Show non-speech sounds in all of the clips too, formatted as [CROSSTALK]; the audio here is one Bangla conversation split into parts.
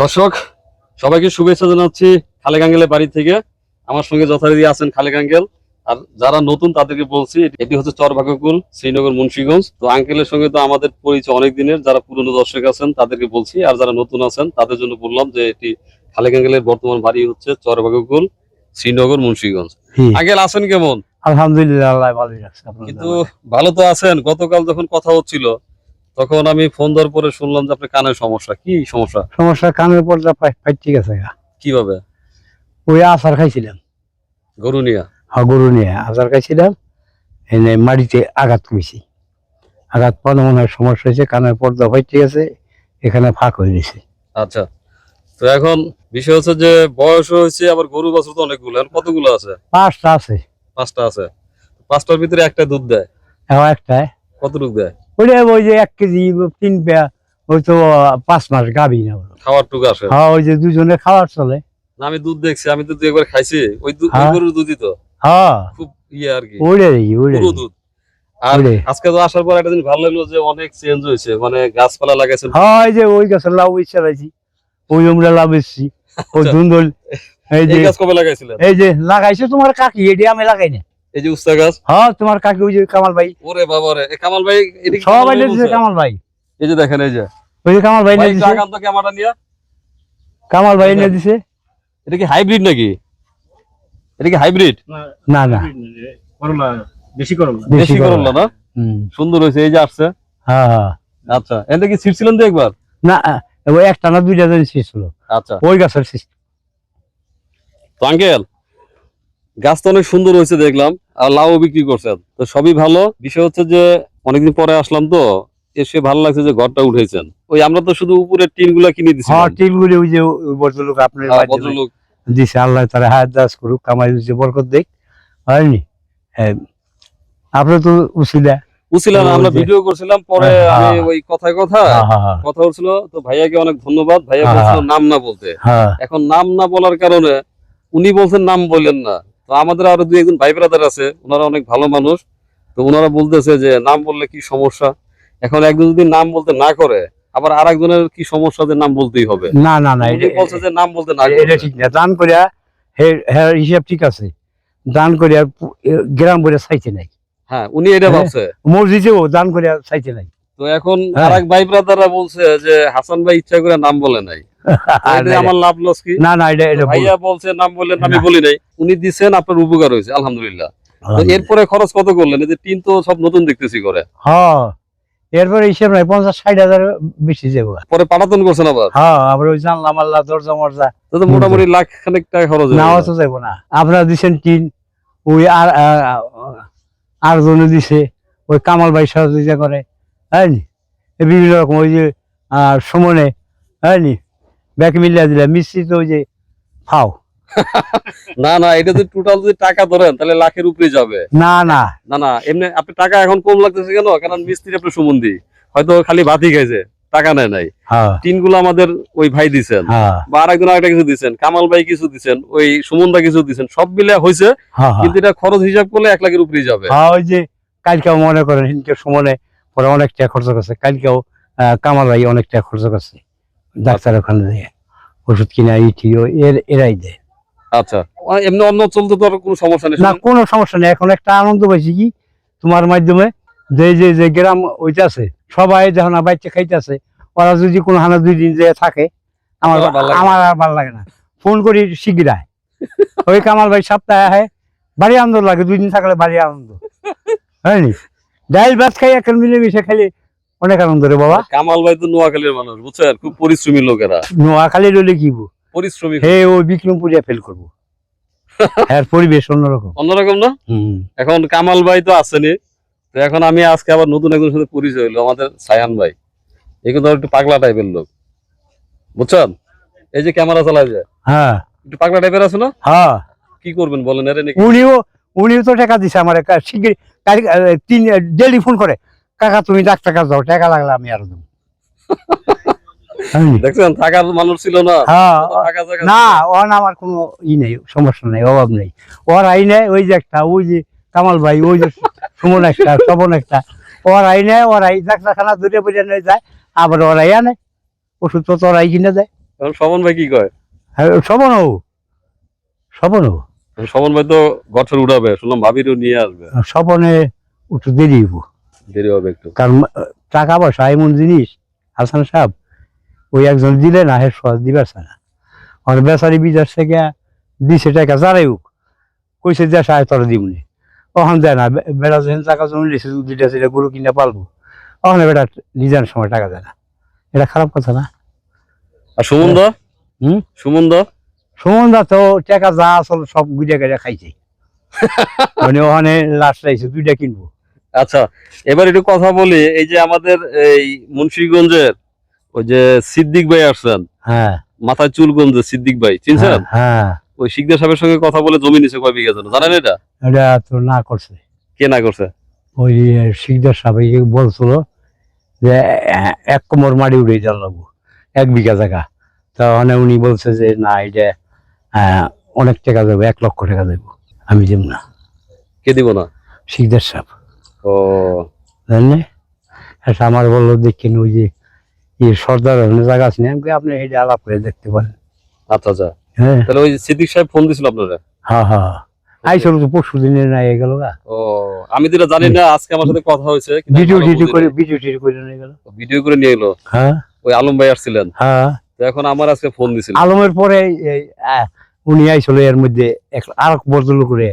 দর্শক সবাইকে শুভেচ্ছা জানাচ্ছি খালেক আঙ্গেলের বাড়ি থেকে। আমার সঙ্গে যথারীতি আছেন খালেক আঙ্গেল। আর যারা নতুন তাদেরকে বলছি এটি হচ্ছে চরভাগকুল শ্রীনগর মুন্সিগঞ্জ। তো আঙ্কেলের সঙ্গে তো আমাদের পরিচয় অনেক দিনের। যারা পুরনো দর্শক আছেন তাদেরকে বলছি আর যারা নতুন আছেন তাদের জন্য বললাম যে এটি খালেক বর্তমান বাড়ি হচ্ছে চরভাগকুল শ্রীনগর মুন্সিগঞ্জ। আঙ্কেল আছেন কেমন? আলহামদুলিল্লাহ কিন্তু ভালো তো আছেন। গতকাল যখন কথা হচ্ছিল তখন আমি ফোন দেওয়ার পরে শুনলাম যে আপনার কানের সমস্যা। কি সমস্যা? সমস্যা কানের পর্দা ঠিক আছে। কীভাবে? ওই আচার খাইছিলাম। গরু নিয়া? হ্যাঁ গরু নিয়ে। আচার খাইছিলাম। এনে মাটিতে আঘাত করেছি। আঘাত পাওয়া মনে হয় সমস্যা হয়েছে কানের পর্দা ঠিক আছে এখানে ফাঁক হয়ে গেছে। আচ্ছা। তো এখন বিষয় হচ্ছে যে বয়স হয়েছে আবার গরু বাছুর তো অনেকগুলো। এখন কতগুলো আছে? পাঁচটা আছে। পাঁচটা আছে। পাঁচটার ভিতরে একটা দুধ দেয়। হ্যাঁ একটা কত দুধ দেয়? ওইটা ওই যে এক কেজি তিন পেয়া ওই তো পাঁচ মাস গাবি না খাওয়ার টুকু আসে হ্যাঁ ওই যে দুজনে খাওয়ার চলে। আমি দুধ দেখছি আমি তো দুই একবার খাইছি। ওই দুধ হ্যাঁ। গরুর দুধই তো। হ্যাঁ। খুব ইয়ে আর কি। ওইটাই ওইটাই। পুরো দুধ। আর আজকে তো আসার পর একটা ভালো লাগল যে অনেক চেঞ্জ হয়েছে। মানে গাছপালা লাগাইছেন। হ্যাঁ যে ওই গাছের লাউ ইচ্ছা লাইছি ওই আমরা লাভ এসছি ওই। ধুন্দল। এই যে গাছ কবে লাগাইছিলেন? এই যে লাগাইছে তোমার কাকি এটি আমি লাগাই না এই যে উস্তা গাছ। হ্যাঁ তোমার কাকি ওই যে কামাল ভাই। ওরে বাবা রে এ কামাল ভাই সবাই কামাল দিছে কামাল ভাই। এই যে দেখেন এই যে। ওই যে কামাল ভাই নিয়ে দিছে। আগান তো ক্যামেরাটা নিয়ে। কামাল ভাই নিয়ে দিছে। এটা কি হাইব্রিড নাকি? এটা কি হাইব্রিড না না করলা বেশি করলা দেশি করলা না? হুম, সুন্দর হয়েছে এই যে আসছে। হ্যাঁ হ্যাঁ। আচ্ছা এটা কি ছিটছিলেন তো একবার? না ওই একটা না দুইটা জন ছিল আচ্ছা। ওই গাছের সৃষ্টি তো আঙ্কেল গাছ তো অনেক সুন্দর হয়েছে দেখলাম আর লাউ বিক্রি করছেন তো সবই ভালো। বিষয় হচ্ছে যে অনেকদিন পরে আসলাম তো এসে ভালো লাগছে যে ঘরটা উঠেছেন। ওই আমরা তো শুধু উপরের টিনগুলা কিনে দিছি। হ্যাঁ টিলগুলি ওই যে ভদ্রলোক আপনার ভদ্রলোক। দিছে আল্লাহ তারা হায়াত দাস করুক কামাই দিচ্ছে বরকত দেখ। হয়নি? হ্যাঁ। আপনার তো উচিলা। বুঝছিলাম আমরা ভিডিও করছিলাম পরে হ্যাঁ, আমি হ্যাঁ। ওই কথায় কথা হ্যাঁ হ্যাঁ হ্যাঁ। কথা হচ্ছিল তো ভাইয়াকে অনেক ধন্যবাদ। ভাইয়া হ্যাঁ, বলছিল হ্যাঁ। নাম না বলতে। হ্যাঁ। এখন নাম না বলার কারণে উনি বলছেন নাম বললেন না। তো আমাদের আরও দুই একজন ভাই ব্রাদার আছে ওনারা অনেক ভালো মানুষ। তো ওনারা বলতেছে যে নাম বললে কি সমস্যা? এখন একজন যদি নাম বলতে না করে আবার আর একজনের কি সমস্যা যে নাম বলতেই হবে? না না না এটা- বলছে যে নাম বলতে না এটা ঠিক না। দান করিয়া হ্যাঁ হিসাব ঠিক আছে। দান করিয়া গ্রাম বলে চাইতে নাই। হ্যাঁ উনি এটা হ্যাঁ। ভাবছে। মসজিদেও দান করিয়া চাইতে নাই। তো এখন হ্যাঁ। আর এক ভাই ব্রাদাররা বলছে যে হাসান ভাই ইচ্ছা করে নাম বলে নাই। [LAUGHS] আমার লাভ লস কি? না না এটা এটা ভাইয়া বলছে নাম বললেন আমি। বলি নাই। উনি দিচ্ছেন আপনার উপকার হয়েছে আলহামদুলিল্লাহ। এরপরে খরচ কত করলেন? এই যে টিন তো সব নতুন দেখতেছি করে হ্যাঁ এরপরে হিসাব নাই পঞ্চাশ ষাট হাজার বেশি যাব। পরে পাঠাতন করছেন আবার? হ্যাঁ আবার ওই জানলা মাল্লা দরজা মরজা। তো তো মোটামুটি লাখ খানেক টাকা খরচ। যাব না। আপনারা দিছেন টিন ওই আর আর- আর জনে দিছে ওই কামাল ভাই সহযোগিতা করে হ্যাঁ বিভিন্ন রকম ওই যে সুমনে হ্যাঁ ব্যাক মিলিয়া দিলে মিস্ত্রি ওই যে ফাও। [LAUGHS] না না এটা যদি টোটাল যদি টাকা ধরেন তাহলে লাখের উপরে যাবে। না না। না না এমনি আপনি টাকা এখন কম লাগতেছে কেন? কারণ মিস্ত্রি আপনার সুমন্দি হয়তো খালি ভাতই খাইছে টাকা নেয় নাই। হ্যাঁ। আমাদের ওই ভাই দিছেন। হ্যাঁ। বা আরেকজন আরেকটা কিছু দিচ্ছেন কামাল ভাই কিছু দিচ্ছেন ওই সুমনদা কিছু দিচ্ছেন সব মিলে হয়েছে হ্যাঁ। কিন্তু এটা খরচ হিসাব করলে এক লাখের উপরেই যাবে। ওই যে কালকেও মনে করেন হিনকে পরে অনেক টাকা খরচ করছে। কালকেও কামাল ভাই অনেক টাকা খরচ করছে। ডাক্তার ওখানে দিয়ে ওষুধ কিনা ইটি ও এর এরাই দেয়। আচ্ছা। এমনি অন্য চলতে তো কোনো সমস্যা নেই না কোনো সমস্যা নেই। এখন একটা আনন্দ পাইছি কি তোমার মাধ্যমে যে যে যে গ্রাম ওইটা আছে সবাই যখন বাচ্চা খাইতেছে ওরা যদি কোনো হানা দুই দিন যে থাকে আমার আমার আর ভালো লাগে না। ফোন করি শিগিরায় ওই কামাল ভাই সপ্তাহে আহে বাড়ি আনন্দ লাগে দুই দিন থাকলে বাড়ি আনন্দ। হয়নি? ডাইল ভাত খাই এখন মিলেমিশে খালি অনেক আনন্দ রে বাবা। কামাল ভাই তো নোয়াখালীর মানুষ বুঝছেন? খুব পরিশ্রমী লোকেরা। নোয়াখালী রইলে কি পরিশ্রমী। হে ওই বিক্রমপুরিয়া ফেল করব। [LAUGHS] হ্যাঁ পরিবেশ অন্যরকম। অন্যরকম না? এখন কামাল ভাই তো আসেনি। তো এখন আমি আজকে আবার নতুন একজনের সাথে পরিচয় হলো আমাদের সায়ান ভাই। এগুলো ধর একটু পাগলা টাইপের লোক। বুঝছেন? এই যে ক্যামেরা চালায় যায় হ্যাঁ। একটু পাগলা টাইপের আছে না? হ্যাঁ। কি করবেন বলেন এর নাকি উনিও উনিও তো টাকা দিছে আমার। শিগগির তিন ডেলি ফোন করে। কাকা তুমি ডাক্তার কাছে যাও টাকা লাগলে আমি আর দেবো হয়নি? দেখছেন থাকার মানুষ ছিল না। হ্যাঁ না ওর আমার কোনো ই নেই সমস্যা নেই অভাব নেই। ওর আইনে ওই যে একটা ওই যে কামাল ভাই ওই যে সুমন একটা স্বপন একটা। ওর আইনে ওর আই ডাক্তারখানা দূরে বুঝে নিয়ে যায় আবার ওর আই আনে। কিনে দেয়। ভাই কি কয়? সবনও এখন স্বপন ভাই তো উড়াবে শুনলাম ভাবিরও নিয়ে আসবে। স্বপনে উঠে দেরি হইব। দেরি হবে একটু। কারণ টাকা পয়সা এমন জিনিস হাসান সাহেব ওই একজন দিলে না হে সহজ দিবার না। আর বেচারি বিদেশ থেকে দিছে টাকা যারাই হোক কইছে যে সাহেব তোর দিবনি ওখান দেয় না বেড়া যখন টাকা জমি দিছে দুইটা সেটা গরু কিনে পালবো ওখানে বেটা নিজের সময় টাকা দেয় না। এটা খারাপ কথা না? আর সুমন দা? হুম? সুমন দা? তো টাকা যা আসল সব গুজে গেড়ে খাইছে। [LAUGHS] মানে ওখানে লাস্ট রাইছে দুইটা কিনবো। আচ্ছা এবার একটু কথা বলি এই যে আমাদের এই মুন্সিগঞ্জের ওই যে সিদ্দিক ভাই আসছেন হ্যাঁ। মাথায় চুলগঞ্জে সিদ্দিক ভাই চিনছেন? হ্যাঁ, হ্যাঁ। ওই শিকদার সাহেবের সঙ্গে কথা বলে জমি নিছে কয় বিঘা জন্য জানেন এটা? এটা তো না করছে। কে না করছে? ওই শিকদার সাহেব বলছিল যে এক কোমর মাটি উড়ে যান লাগবো এক বিঘা জায়গা। তাহলে উনি বলছে যে না এটা আহ, অনেক টাকা যাবে এক লক্ষ টাকা দেবো। আমি দেব না। কে দিব না? শিকদার সাহেব। ও এটা আমার বলল দেখেন ওই যে সর্দার জায়গা আছে আমি আপনি এটা আলাপ করে দেখতে পারেন। আচ্ছা আচ্ছা। হ্যাঁ। তাহলে ওই সিদ্দিক সাহেব ফোন দিছিল আপনারা? হ্যাঁ হ্যাঁ। আইসল তো পরশু দিনে না গেল ও আমি যেটা জানি না আজকে আমার সাথে কথা হয়েছে ভিডিও টিডিও করে। ভিডিও টিডিও করে নিয়ে গেল। ভিডিও করে নিয়ে এলো? হ্যাঁ। ওই আলম ভাই আসছিলেন? হ্যাঁ। তো এখন আমার আজকে ফোন দিছিল। আলমের পরে উনি আইসল এর মধ্যে এক- আর ভদ্রলোক করে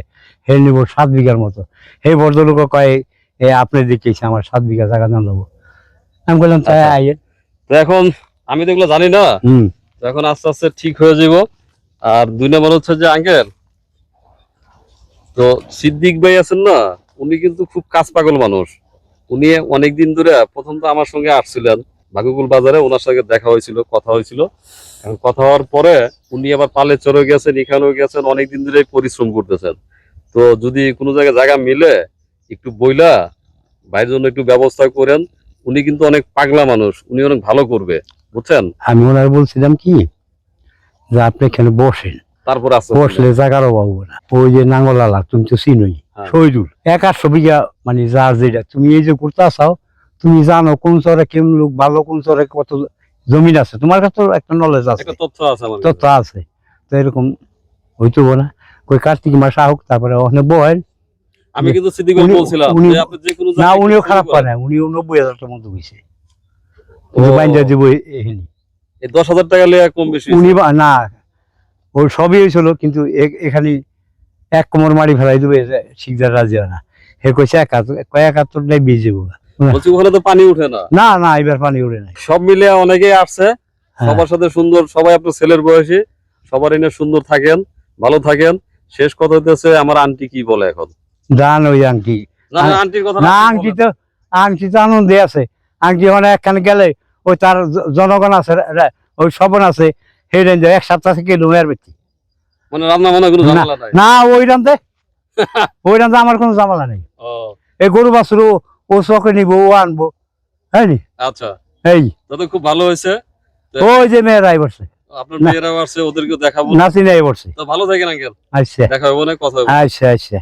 হে নিব সাত বিঘার মতো। সেই ভদ্রলোক কয় এ আপনি দেখিয়েছে আমার সাত বিঘা জায়গা নেব আমি বললাম তাই আচ্ছা। তো এখন আমি তো এগুলো জানি না। তো এখন আস্তে আস্তে ঠিক হয়ে যাব আর দুই নম্বর হচ্ছে যে আঙ্কেল তো সিদ্দিক ভাই আছেন না উনি কিন্তু খুব কাজ পাগল মানুষ। উনি অনেকদিন ধরে প্রথম তো আমার সঙ্গে আসছিলেন ভাগুকুল বাজারে। ওনার সঙ্গে দেখা হয়েছিল কথা হয়েছিল। এখন কথা হওয়ার পরে উনি আবার পালে চড়ে গেছেন এখানেও গেছেন অনেকদিন ধরে পরিশ্রম করতেছেন। তো যদি কোনো জায়গায় জায়গা মিলে একটু বইলা বাইরের জন্য একটু ব্যবস্থা করেন। উনি কিন্তু অনেক পাগলা মানুষ উনি অনেক ভালো করবে বুঝছেন? আমি ওনার বলছিলাম কি যে আপনি এখানে বসেন। তারপর বসলে অভাব হবে না। ওই যে নাঙ্গলালা তুমি তো চিনোই। হ্যাঁ। শহীদুল এক আটশো বিঘা মানে যার যেটা তুমি এই যে করতে চাও তুমি জানো কোন চরে কেমন লোক ভালো কোন চরে কত জমিন আছে। তোমার কাছে তো একটা নলেজ আছে। তথ্য আছে তথ্য আছে। তো এরকম হইতো না। কই কার্তিক মাস আহুক তারপরে ওখানে বহেন। আমি কিন্তু সিদ্দিক ভাই বলছিলাম যে আপনি যে কোনো না উনিও খারাপ করেন। পায় না উনিও নব্বই হাজার টাকার মতো হয়েছে ও, বাইন্দা দিব এখানে। এই দশ হাজার টাকা লিয়ে কম বেশি উনি না ওর সবই হয়েছিল কিন্তু এখানে এক কোমর মারি ফেলাই দেবে শিকদার রাজি হয় না। হে কইছে একাত্তর একাত্তরটাই বেজে যাব। বলছি ওখানে তো পানি উঠে না। না না এবার পানি উড়ে নাই। সব মিলে অনেকেই আসছে। হ্যাঁ। সবার সাথে সুন্দর সবাই আপনার ছেলের বয়সী। সবার এনে সুন্দর থাকেন ভালো থাকেন। শেষ কথা হইতেছে আমার আন্টি কি বলে এখন? দান ওই আংটি। না আংটি তো আংটি তো আনন্দে আছে। আংটি একখানে গেলে ওই তার জনগণ আছে ওই সবন আছে সেই রেঞ্জে এক সপ্তাহ থেকে লুমের বেশি মানে রান্না বান্না কোনো ঝামেলা নাই? না ওই রান্দে [LAUGHS] ওই রান্দে আমার কোনো জামালা নেই। এই গরু বাছুর ও চকে নিব ও আনব। হ্যাঁ নি? আচ্ছা। এই। খুব ভালো হয়েছে। ওই যে মেয়েরাই বসছে আপনার না। মেয়েরাও আসছে ওদেরকেও দেখাবো। নাচি নাই বসছে তো ভালো থাকেন আঙ্কেল। আচ্ছা দেখা হবে না কথা আচ্ছা আচ্ছা